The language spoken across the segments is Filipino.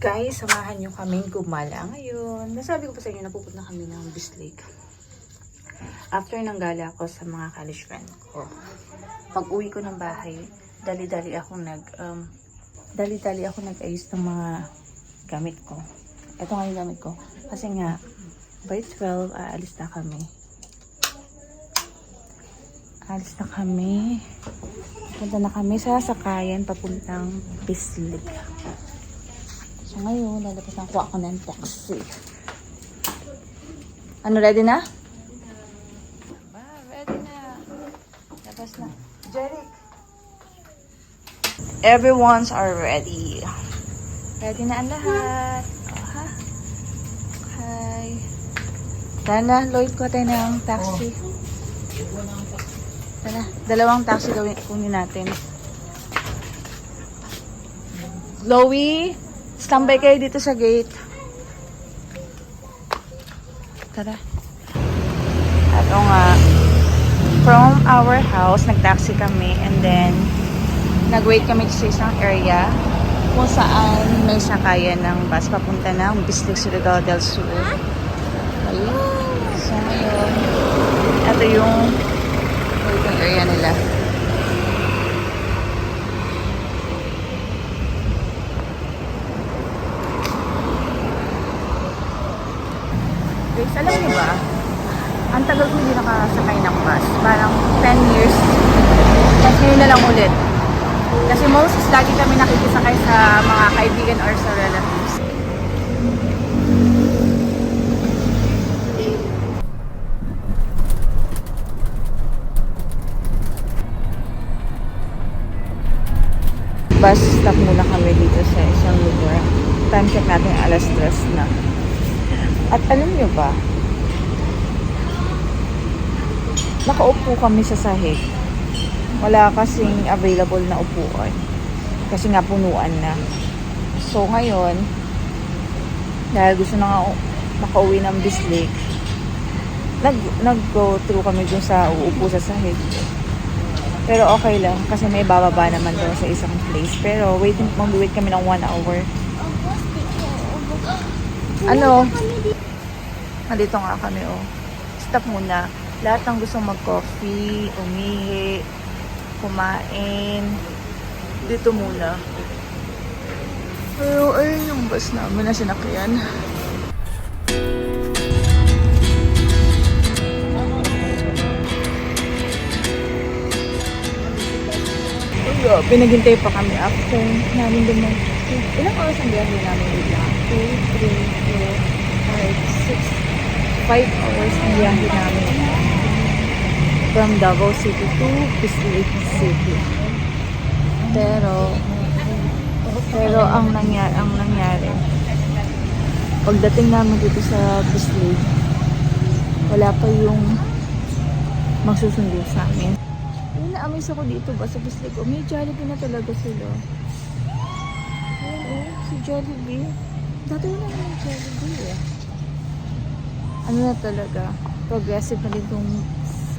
Guys, samahan nyo kaming gumala ngayon. Nasabi ko pa sa inyo, napupunta kami ng Beast Lake. After ng gala ko sa mga college friend ko, pag uwi ko ng bahay, dali-dali ako nag, um, dali-dali ako nag-ayos ng mga gamit ko. Ito nga yung gamit ko. Kasi nga, by 12, aalis na kami. Aalis na kami. Punta na kami sa sakayan papuntang Beast Lake. So ngayon, lalabas na kuha ko ng taxi. Ano, ready na? Ba, ready na. Labas na. Jeric. Everyone's are ready. Ready na ang lahat. Oh, ha? Okay. Tara na, Lloyd, kuha tayo ng taxi. Tara, dalawang taxi gawin kunin natin. Chloe, standby kayo dito sa gate. Tara. Ato nga, from our house, nag-taxi kami and then nag-wait kami sa isang area kung saan may sakayan ng bus papunta ng Bislig Surigao del Sur. Ayun. So ngayon, ito yung waiting area nila. Guys, alam niyo ba? Ang tagal ko hindi nakasakay ng bus. Parang 10 years. Tapos ngayon na lang ulit. Kasi most lagi kami nakikisakay sa mga kaibigan or sa relatives. Bus stop muna kami dito sa isang lugar. Time check natin alas 3 na. At alam nyo ba, nakaupo kami sa sahig. Wala kasing available na upuan. Kasi nga punuan na. So ngayon, dahil gusto na nga makauwi ng Bislik, nag, nag-go through kami dun sa uupo sa sahig. Pero okay lang kasi may bababa naman doon sa isang place. Pero waiting, mag-wait kami ng one hour. Ano? Nandito nga kami, oh. Stop muna. Lahat ng gustong mag-coffee, umihi, kumain. Dito muna. Pero ayun yung bus namin na sinakyan. Uyo, pinaghintay pa kami after namin duman. Ilang oras ang biyahe namin bigla? 2, 3, 4, 5, 6. 5 hours ang biyahe namin. From Davao City to Bislig City. Pero, pero ang nangyari, ang nangyari, pagdating namin dito sa Bislig, wala pa yung magsusundo sa amin. Ayun, na-amaze ako dito ba sa Bislig. Oh, may Jollibee na talaga sila. Ayun, oh, si Jollibee. Dati wala naman Jollibee eh. Ano na talaga, progressive na din itong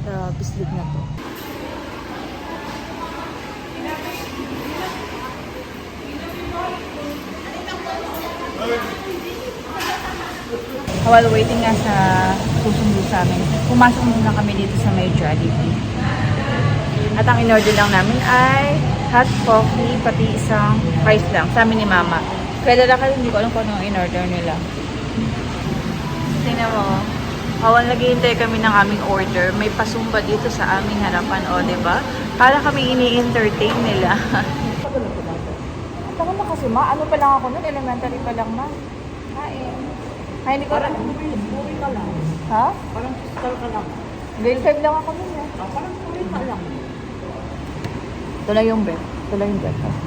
uh, Bislig na to. While waiting nga sa susundo sa amin, pumasok muna kami dito sa may Jollibee. At ang in-order lang namin ay hot coffee, pati isang fries lang. Sa amin ni Mama. Kaya kasi hindi ko alam kung ano in-order nila. Tingnan mo. Awal naghihintay kami ng aming order. May pasumba dito sa aming harapan, o, di ba? Para kami ini-entertain nila. Tagal na kasi, ma. Ano pa lang ako nun? Elementary pa lang, ma. Kain. Ay, hindi ko Parang puri ka lang. Ha? Parang fiscal ka lang. Grade 5 lang ako nun, eh. Ah, parang puri ka lang. Ito lang yung bed. Ito lang yung breakfast.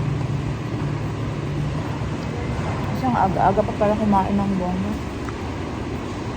Kasi ang aga-aga pa pala kumain ng bongo.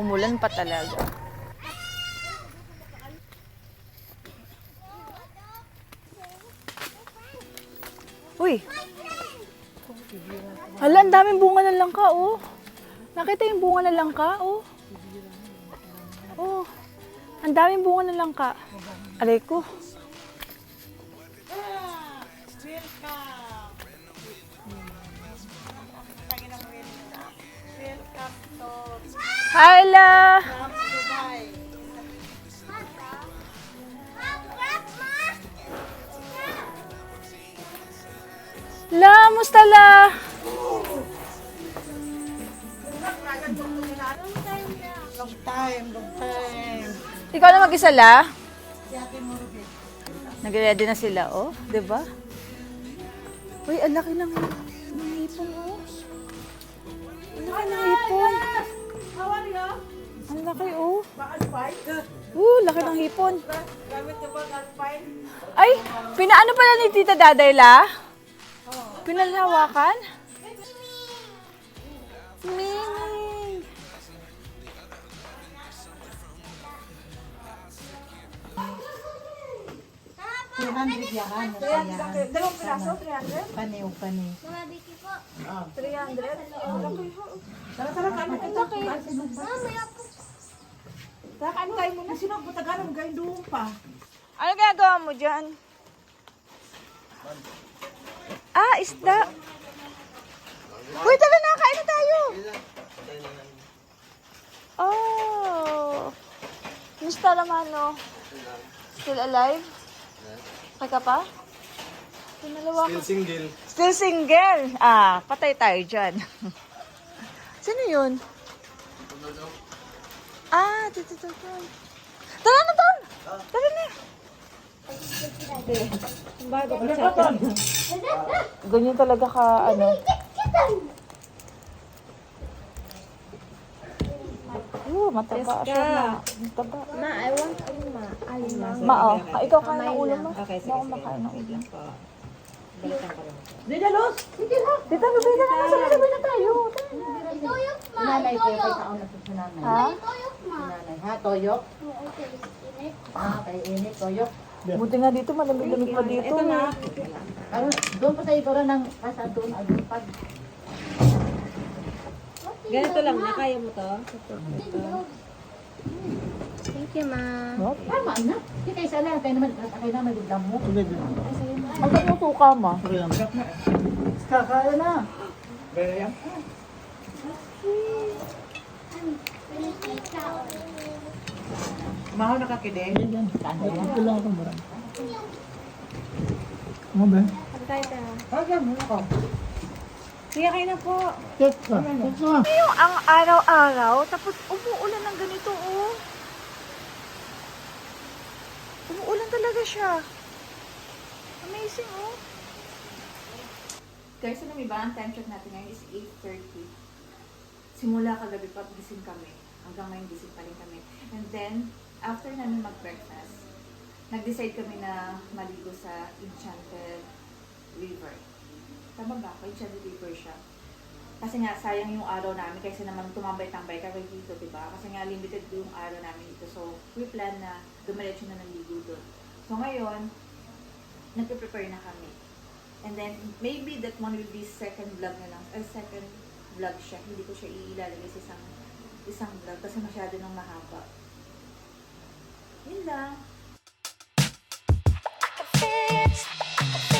Umulan pa talaga. Uy! Hala, ang daming bunga ng langka, oh. Nakita yung bunga ng langka, oh. Oh, ang daming bunga ng langka. Aray ko. Long time, long time. Ikaw na mag-isa, La? Nag-ready na sila, oh. 'Di ba? Uy, ang laki ng, ng hipon, oh. Ang laki ng hipon. How are you? Ang laki, oh. Uh, laki ng hipon. Ay, pinaano pala ni Tita Daday, La? Pinalhawakan? Mimi. Dalawang piraso, 300? Paniw, paniw. 300? Tara, tara, kain ka ito. Tara, kain tayo muna. Sino ang patagalan gayon doon pa? Ano ginagawa mo dyan? Ah, isda. Uy, tara na, kain na tayo. Oh. Mr. Romano. Still alive? Okay ka pa? Pinalawa Still single. Still single. Ah, patay tayo dyan. Sino yun? Ah, dito, dito, dito. Tara na, tara. Tara na. Ganyan talaga ka, ano. Mataba siya na. Mataba. Ma, I want ano ma. Ay, ma. Ma, oh. Ah, ikaw kain ng ulo mo. Okay, sige. Ako makain ng ulo. Dito, Luz. Dito, bibili na nasa labay na tayo. Nanay ko, kay taon na sa nanay. Ha? Nanay, ha? Toyok? Ah, kay init, toyok. Buti nga dito, malamig-lamig pa dito. Ito na. Doon pa sa ibara ng kasa doon, ay doon pag. Ganito lang na, kaya mo to? Thank you, ma. Tama na. Hindi kayo sana, kayo naman, kayo naman biglang mo. Ang suka, ma. Kakaya na. Mahal nakakide. Sige, kayo na po. Ano yung ang araw-araw, tapos umuulan ng ganito, oh. Umuulan talaga siya. Amazing, oh. Guys, alam mo ba, ang time check natin ngayon is 8.30. Simula kagabi pa, gising kami. Hanggang ngayon gising pa rin kami. And then, after namin mag-breakfast, nag-decide kami na maligo sa Enchanted River. Tama ba? ako? Enchanted River siya. Kasi nga, sayang yung araw namin kasi naman tumambay-tambay kami dito, di ba? Kasi nga, limited yung araw namin dito. So, we plan na dumiretso na ng ligo doon. So, ngayon, nagpe-prepare na kami. And then, maybe that one will be second vlog na lang. Uh, second vlog siya. Hindi ko siya ilalagay sa isang, isang vlog kasi masyado nang mahaba. Yun lang. fix.